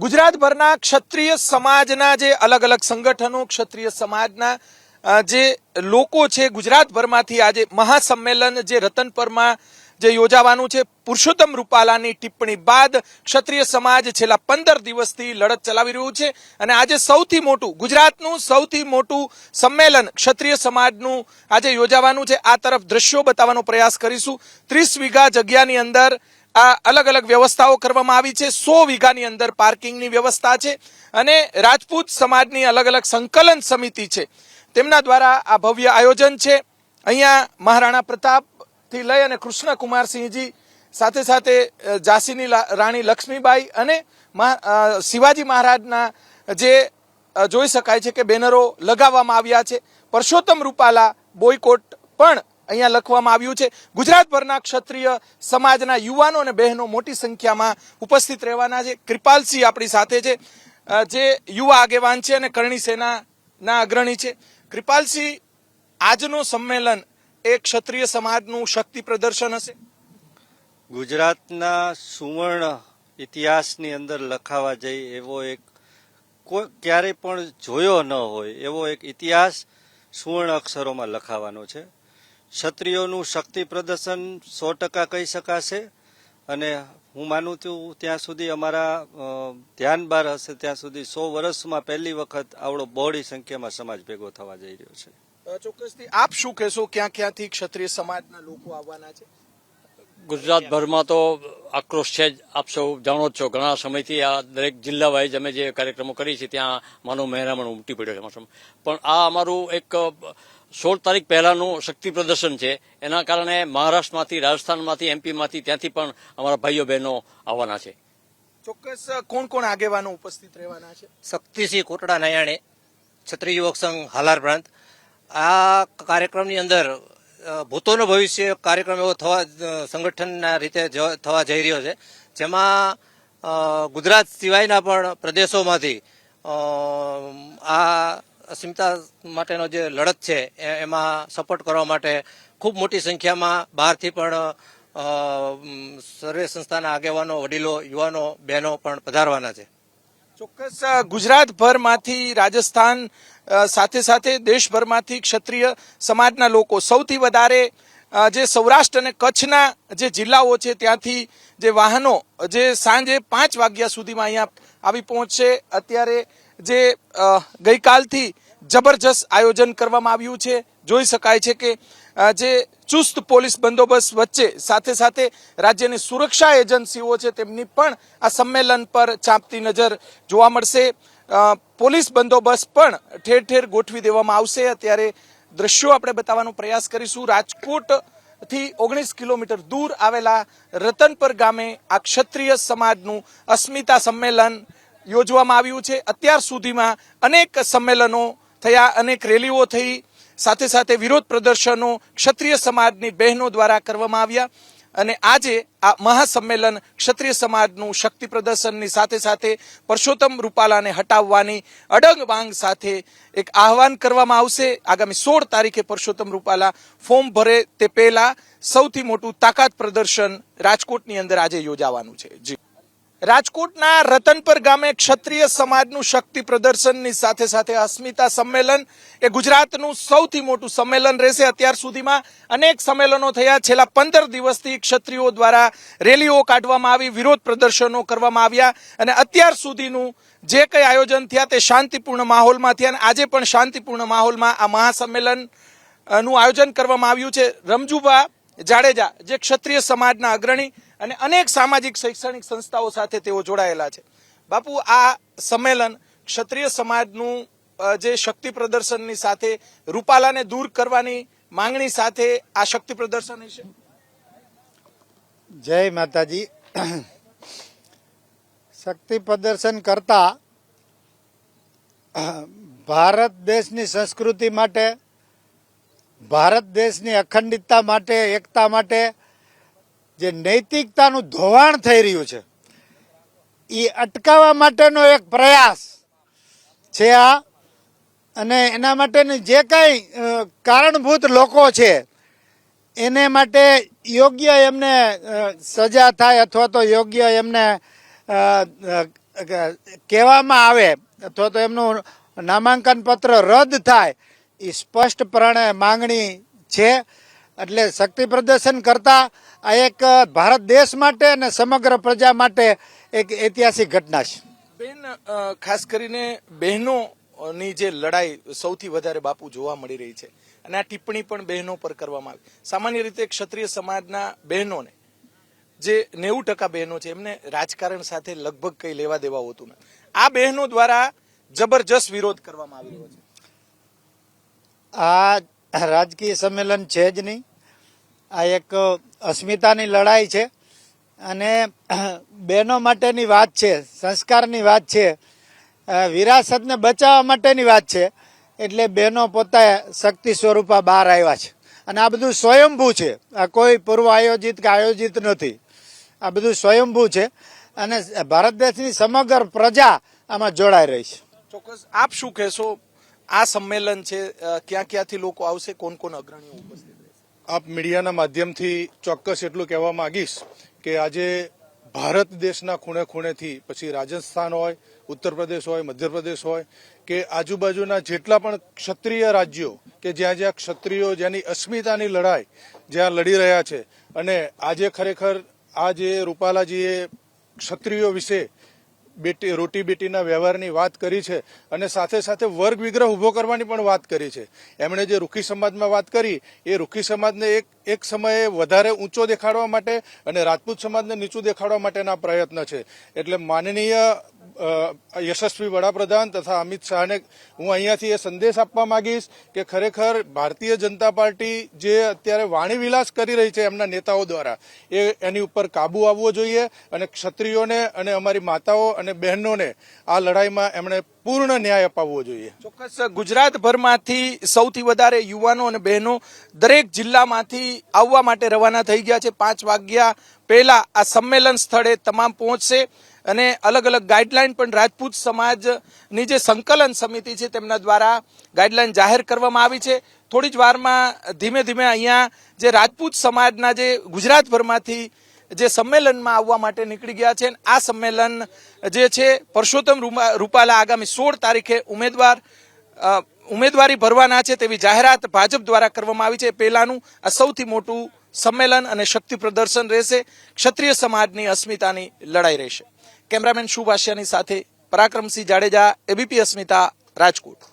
ગુજરાતભરના ક્ષત્રિય સમાજના જે અલગ અલગ સંગઠનો, ક્ષત્રિય સમાજના જે લોકો છે ગુજરાતભરમાંથી આજે મહાસંમેલન જે રતનપરમાં જે યોજાવાનું છે, પુરુષોત્તમ રૂપાલાની ટિપ્પણી બાદ ક્ષત્રિય સમાજ છેલ્લા પંદર દિવસથી લડત ચલાવી રહ્યું છે અને આજે સૌથી મોટું, ગુજરાતનું સૌથી મોટું સંમેલન ક્ષત્રિય સમાજનું આજે યોજાવાનું છે. આ તરફ દ્રશ્યો બતાવવાનો પ્રયાસ કરીશું. ત્રીસ વીઘા જગ્યાની અંદર આ અલગ અલગ વ્યવસ્થાઓ કરવામાં આવી છે. સો વીઘાની અંદર પાર્કિંગની વ્યવસ્થા છે અને રાજપૂત સમાજની અલગ અલગ સંકલન સમિતિ છે. તેમના દ્વારા આ ભવ્ય આયોજન છે. અહીંયા મહારાણા પ્રતાપથી લઈ અને કૃષ્ણકુમારસિંહજી, સાથે સાથે ઝાંસીની રાણી લક્ષ્મીબાઈ અને શિવાજી મહારાજના જે જોઈ શકાય છે કે બેનરો લગાવવામાં આવ્યા છે. પરસોત્તમ રૂપાલા બોયકોટ પણ અહીંયા લખવામાં આવ્યું છે, ગુજરાતભરના ક્ષત્રિય સમાજના યુવાનો અને બહેનો મોટી સંખ્યામાં ઉપસ્થિત રહેવાના છે. કૃપાલસિંહ આપણી સાથે છે જે યુવા આગેવાન છે અને કરણી સેનાના અગ્રણી છે. કૃપાલસિંહ, આજનું સંમેલન એ ક્ષત્રિય સમાજનું શક્તિ પ્રદર્શન હશે? ગુજરાતના સુવર્ણ ઇતિહાસની અંદર લખાવા જઈ એવો એક કોઈ ક્યારેય પણ જોયો ન હોય એવો એક ઇતિહાસ સુવર્ણ અક્ષરોમાં લખાવાનો છે. ક્ષત્રિયોનું શક્તિ પ્રદર્શન સો ટકા કહી શકાશે અને હું માનું છું ત્યાં સુધી અમારા ધ્યાન બાર હશે ત્યાં સુધી સો વર્ષમાં પહેલી વખત આવડો બહોળી સંખ્યામાં સમાજ ભેગો થવા જઈ રહ્યો છે. ચોક્કસથી આપ શું કહેશો? ક્યાં ક્યાંથી ક્ષત્રિય સમાજના લોકો આવવાના છે? ગુજરાતભરમાં તો આક્રોશ છે જ. આપ સૌ જાણો જ છો ઘણા સમયથી આ દરેક જિલ્લા વાઇઝ અમે જે કાર્યક્રમો કરી છે ત્યાં માનો મહેરામણ ઉમટી પડ્યો છે પણ આ અમારું એક સોળ તારીખ પહેલાનું શક્તિ પ્રદર્શન છે. એના કારણે મહારાષ્ટ્રમાંથી રાજસ્થાનમાંથી એમપીમાંથી ત્યાંથી પણ અમારા ભાઈઓ બહેનો આવવાના છે. ચોક્કસ કોણ કોણ આગેવાનો ઉપસ્થિત રહેવાના છે? શક્તિસિંહ કોટડા નયાણે છત્રી યુવક સંઘ હાલાર પ્રાંત. આ કાર્યક્રમની અંદર ભૂતોનો ભવિષ્ય કાર્યક્રમ એવો થવા સંગઠનના રીતે જ- થવા જઈ રહ્યો છે. જેમાં ગુજરાત સિવાયના પણ પ્રદેશોમાંથી આ અસ્મિતા માટેનો જે લડત છે એમાં સપોર્ટ કરવા માટે ખૂબ મોટી સંખ્યામાં બહારથી પણ સર્વે સંસ્થાના આગેવાનો, વડીલો, યુવાનો, બહેનો પણ પધારવાના છે. ચોક્કસ ગુજરાતભરમાંથી રાજસ્થાન સાથે સાથે દેશભરમાંથી ક્ષત્રિય સમાજના લોકો, સૌથી વધારે જે સૌરાષ્ટ્ર અને કચ્છના જે જિલ્લાઓ છે, ત્યાંથી જે વાહનો, જે સાંજે પાંચ વાગ્યા સુધીમાં અહીંયા આવી પહોંચશે. અત્યારે જે ગઈકાલથી જબરજસ્ત આયોજન કરવામાં આવ્યું છે. જોઈ શકાય છે કે જે ચુસ્ત પોલીસ બંદોબસ્ત વચ્ચે સાથે સાથે રાજ્યની સુરક્ષા એજન્સીઓ છે તેમની પણ આ સંમેલન પર ચાંપતી નજર જોવા મળશે. પોલીસ બંદોબસ્ત પણ ઠેર ઠેર ગોઠવી દેવામાં આવશે. અત્યારે દ્રશ્યો આપણે બતાવવાનો પ્રયાસ કરીશું. રાજકોટથી ઓગણીસ કિલોમીટર દૂર આવેલા રતનપર ગામે આ ક્ષત્રિય સમાજનું અસ્મિતા સંમેલન યોજવામાં આવ્યું છે. અત્યાર સુધીમાં અનેક સંમેલનો થયા, અનેક રેલીઓ થઈ. સાથે સાથે વિરોધ પ્રદર્શનો ક્ષત્રિય સમાજની બહેનો દ્વારા કરવામાં આવ્યા. અને આજે આ મહાસંમેલન ક્ષત્રિય સમાજનું શક્તિ પ્રદર્શનની સાથે સાથે પરસોત્તમ રૂપાલાને હટાવવાની અડંગ માંગ સાથે એક આહવાન કરવામાં આવશે. આગામી સોળ તારીખે પરસોત્તમ રૂપાલા ફોર્મ ભરે તે પહેલા સૌથી મોટું તાકાત પ્રદર્શન રાજકોટની અંદર આજે યોજાવાનું છે. જી. રાજકોટના રતનપર ગામે ક્ષત્રિય સમાજનું શક્તિ પ્રદર્શનની સાથે સાથે અસ્મિતા સંમેલન એ ગુજરાતનું સૌથી મોટું સંમેલન રહેશે અત્યાર સુધીમાં. અનેક સંમેલનો થયા. છેલ્લા પંદર દિવસથી ક્ષત્રિયો દ્વારા રેલીઓ કાઢવામાં આવી, વિરોધ પ્રદર્શનો કરવામાં આવ્યા અને અત્યાર સુધીનું જે કંઈ આયોજન થયા તે શાંતિપૂર્ણ માહોલમાં થયા અને આજે પણ શાંતિપૂર્ણ માહોલમાં આ મહાસંમેલનનું આયોજન કરવામાં આવ્યું છે. રમજુભા જાડેજા, જે ક્ષત્રિય સમાજના અગ્રણી અને અનેક સામાજિક શૈક્ષણિક સંસ્થાઓ સાથે તેઓ જોડાયેલા છે. બાપુ, આ સંમેલન ક્ષત્રિય સમાજનું જે શક્તિ પ્રદર્શનની સાથે રૂપાલાને દૂર કરવાની માંગણી સાથે આ શક્તિ પ્રદર્શન છે જય માતાજી. શક્તિ પ્રદર્શન કરતા, ભારત દેશની સંસ્કૃતિ માટે, ભારત દેશની અખંડિતતા માટે, એકતા માટે જે નૈતિકતાનું ધોવાણ થઈ રહ્યું છે એ અટકાવવા માટેનો એક પ્રયાસ છે આ. અને એના માટેની જે કાંઈ કારણભૂત લોકો છે, એને માટે યોગ્ય એમને સજા થાય અથવા તો યોગ્ય એમને કહેવામાં આવે અથવા તો એમનું નામાંકન પત્ર રદ થાય એ સ્પષ્ટપણે માંગણી છે. એટલે શક્તિ પ્રદર્શન કરતા આ એક ભારત દેશ માટે અને સમગ્ર પ્રજા માટે એક ઐતિહાસિક ઘટના છે. બેન ખાસ કરીને બહેનોની જે લડાઈ સૌથી વધારે બાપુ જોવા મળી રહી છે. અને આ ટિપ્પણી પણ બહેનો પર કરવામાં આવી. સામાન્ય રીતે ક્ષત્રિય સમાજના બહેનોને જે નેવું ટકા બહેનો છે એમને રાજકારણ સાથે લગભગ કઈ લેવા દેવા હોતું નથી. આ બહેનો દ્વારા જબરજસ્ત વિરોધ કરવામાં આવી રહ્યો છે. આ રાજકીય સંમેલન છે જ નહીં. આ એક અસ્મિતાની લડાઈ છે અને બહેનો માટેની વાત છે, સંસ્કારની વાત છે વિરાસતને બચાવવા માટેની વાત છે, એટલે બહેનો પોતા શક્તિ સ્વરૂપા બહાર આવ્યા છે. અને આ બધું સ્વયંભૂ છે. આ કોઈ પૂર્વ આયોજિત કે આયોજિત નથી. આ બધું સ્વયંભૂ છે અને ભારત દેશની સમગ્ર પ્રજા આમાં જોડાઈ રહી છે. ચોક્કસ. આપ શું કહેશો? આ સંમેલન છે ક્યાં ક્યાંથી લોકો આવશે? કોણ કોણ અગ્રણીઓ ઉપસ્થિત? આપ મીડિયાના માધ્યમથી ચોક્કસ એટલું કહેવા માંગીશ કે આજે ભારત દેશના ખૂણે ખૂણેથી પછી રાજસ્થાન હોય ઉત્તર પ્રદેશ હોય, મધ્યપ્રદેશ હોય, કે આજુબાજુના જેટલા પણ ક્ષત્રિય રાજ્યો કે જ્યાં જ્યાં ક્ષત્રિયો જેની અસ્મિતાની લડાઈ જ્યાં લડી રહ્યા છે અને આજે ખરેખર આ જે રૂપાલાજીએ ક્ષત્રિયો વિશે બેટી, રોટી બેટીના વ્યવહારની વાત કરી છે અને સાથે સાથે વર્ગ વિગ્રહ ઊભો કરવાની પણ વાત કરી છે. એમણે જે રૂખી સમાજમાં વાત કરી, એ રૂખી સમાજને એક એક સમયે વધારે ઊંચો દેખાડવા માટે અને રાજપૂત સમાજને નીચું દેખાડવા માટેના પ્રયત્ન છે. એટલે માનનીય યશસ્વી વડાપ્રધાન તથા અમિત શાહને હું અહીંયાથી એ સંદેશ આપવા માંગીશ કે ખરેખર ભારતીય જનતા પાર્ટી જે અત્યારે વાણી વિલાસ કરી રહી છે એમના નેતાઓ દ્વારા, એ એની ઉપર કાબુ આવવો જોઈએ અને ક્ષત્રિયોને અને અમારી માતાઓ અને બહેનોને આ લડાઈમાં એમણે પૂર્ણ ન્યાય અપાવવો જોઈએ. ચોક્કસ ગુજરાતભરમાંથી સૌથી વધારે યુવાનો અને બહેનો દરેક જિલ્લામાંથી આવવા માટે રવાના થઈ ગયા છે. પાંચ વાગ્યા પહેલા આ સંમેલન સ્થળે તમામ પહોંચશે અને અલગ અલગ ગાઈડલાઈન પણ રાજપૂત સમાજની જે સંકલન સમિતિ છે તેમના દ્વારા ગાઈડલાઈન જાહેર કરવામાં આવી છે. થોડી જ વારમાં ધીમે ધીમે અહીંયા જે રાજપૂત સમાજના જે ગુજરાતભરમાંથી જે સંમેલનમાં આવવા માટે નીકળી ગયા છે. આ સંમેલન જે છે, પરસોત્તમ રૂપાલા આગામી સોળ તારીખે ઉમેદવાર ઉમેદવારી ભરવાના છે તેવી જાહેરાત ભાજપ દ્વારા કરવામાં આવી છે. પહેલાનું આ સૌથી મોટું સંમેલન અને શક્તિ પ્રદર્શન રહેશે. ક્ષત્રિય સમાજની અસ્મિતાની લડાઈ રહેશે. કેમેરામેન શુભાષ્યાની સાથે પરાક્રમસિંહ જાડેજા, એબીપી અસ્મિતા, રાજકોટ.